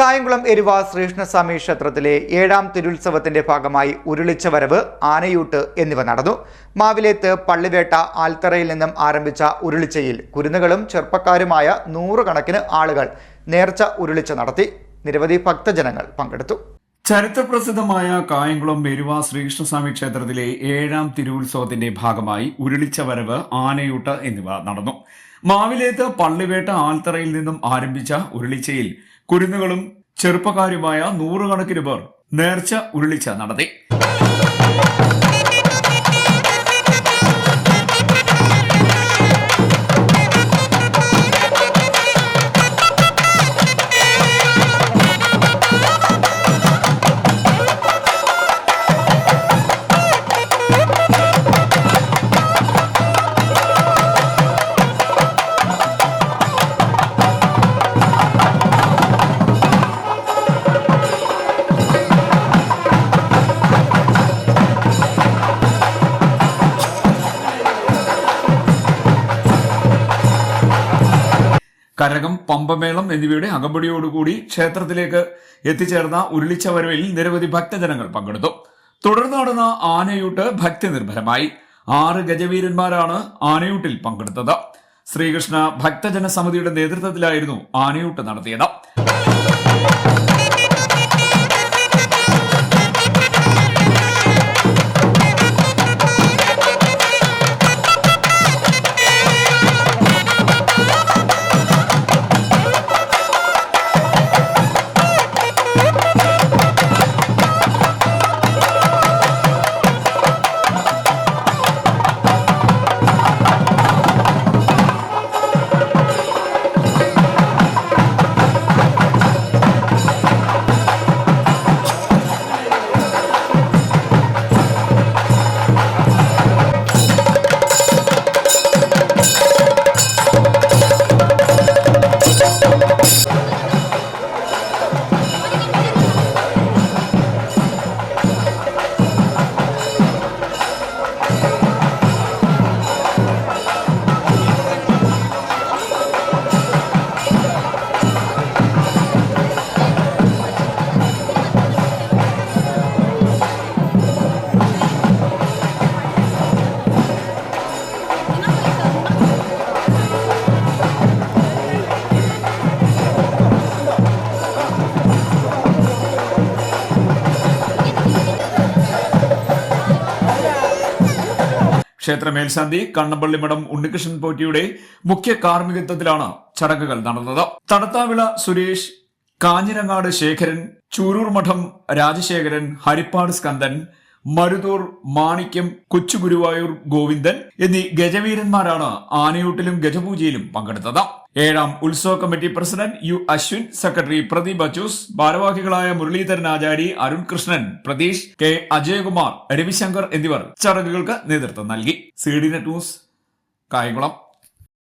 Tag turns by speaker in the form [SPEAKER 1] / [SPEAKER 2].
[SPEAKER 1] കായംകുളം എരുവ ശ്രീകൃഷ്ണസ്വാമി ക്ഷേത്രത്തിലെ ഏഴാം തിരുത്സവത്തിന്റെ ഭാഗമായി ഉരുളിച്ച വരവ് ആനയൂട്ട് എന്നിവ നടന്നു. മാവിലേത്ത് പള്ളിവേട്ട ആൽത്തറയിൽ നിന്നും ആരംഭിച്ച ഉരുളിച്ചയിൽ കുരുന്നുകളും ചെറുപ്പക്കാരുമായ നൂറുകണക്കിന് ആളുകൾ നേർച്ച ഉരുളിച്ച നടത്തി. നിരവധി ഭക്തജനങ്ങൾ പങ്കെടുത്തു.
[SPEAKER 2] ചരിത്രപ്രസിദ്ധമായ കായംകുളം എരുവ ശ്രീകൃഷ്ണസ്വാമി ക്ഷേത്രത്തിലെ ഏഴാം തിരുവുത്സവത്തിന്റെ ഭാഗമായി ഉരുളിച്ച വരവ് ആനയൂട്ട് എന്നിവ നടന്നു. മാവിലേത്ത് പള്ളിവേട്ട ആൽത്തറയിൽ നിന്നും ആരംഭിച്ച ഉരുളിച്ചയിൽ കുരുന്നുകളും ചെറുപ്പക്കാരുമായ നൂറുകണക്കിന് പേർ നേർച്ച ഉരുളിച്ച നടത്തി കരകം പമ്പമേളം എന്നിവയുടെ അകമ്പടിയോടുകൂടി ക്ഷേത്രത്തിലേക്ക് എത്തിച്ചേർന്ന ഉരുളിച്ച വരവിൽ നിരവധി ഭക്തജനങ്ങൾ പങ്കെടുത്തു. തുടർന്ന് നടന്ന ആനയൂട്ട് ഭക്തി നിർഭരമായി ആറ് ഗജവീരന്മാരാണ് ആനയൂട്ടിൽ പങ്കെടുത്തത്. ശ്രീകൃഷ്ണ ഭക്തജന സമിതിയുടെ നേതൃത്വത്തിലായിരുന്നു ആനയൂട്ട് നടത്തിയത്. ക്ഷേത്ര മേൽശാന്തി കണ്ണമ്പള്ളി മഠം ഉണ്ണികൃഷ്ണൻ പോറ്റിയുടെ മുഖ്യ കാർമ്മികത്വത്തിലാണ് ചടങ്ങുകൾ നടന്നത്. തടത്താവിള സുരേഷ് കാഞ്ഞിരങ്ങാട് ശേഖരൻ ചൂരൂർ മഠം രാജശേഖരൻ ഹരിപ്പാട് സ്കന്ദൻ മരുതൂർ മാണിക്യം കൊച്ചുഗുരുവായൂർ ഗോവിന്ദൻ എന്നീ ഗജവീരന്മാരാണ് ആനയൂട്ടിലും ഗജപൂജയിലും പങ്കെടുത്തത്. ഏഴാം ഉത്സവ committee president U Ashwin secretary Pradeep Achoos ഭാരവാഹികളായ മുരളീധരൻ ആചാരി അരുൺ കൃഷ്ണൻ പ്രതീഷ് കെ അജയകുമാർ രവിശങ്കർ എന്നിവർ ചടങ്ങുകൾക്ക് നേതൃത്വം നൽകി. C D news Kayamkulam.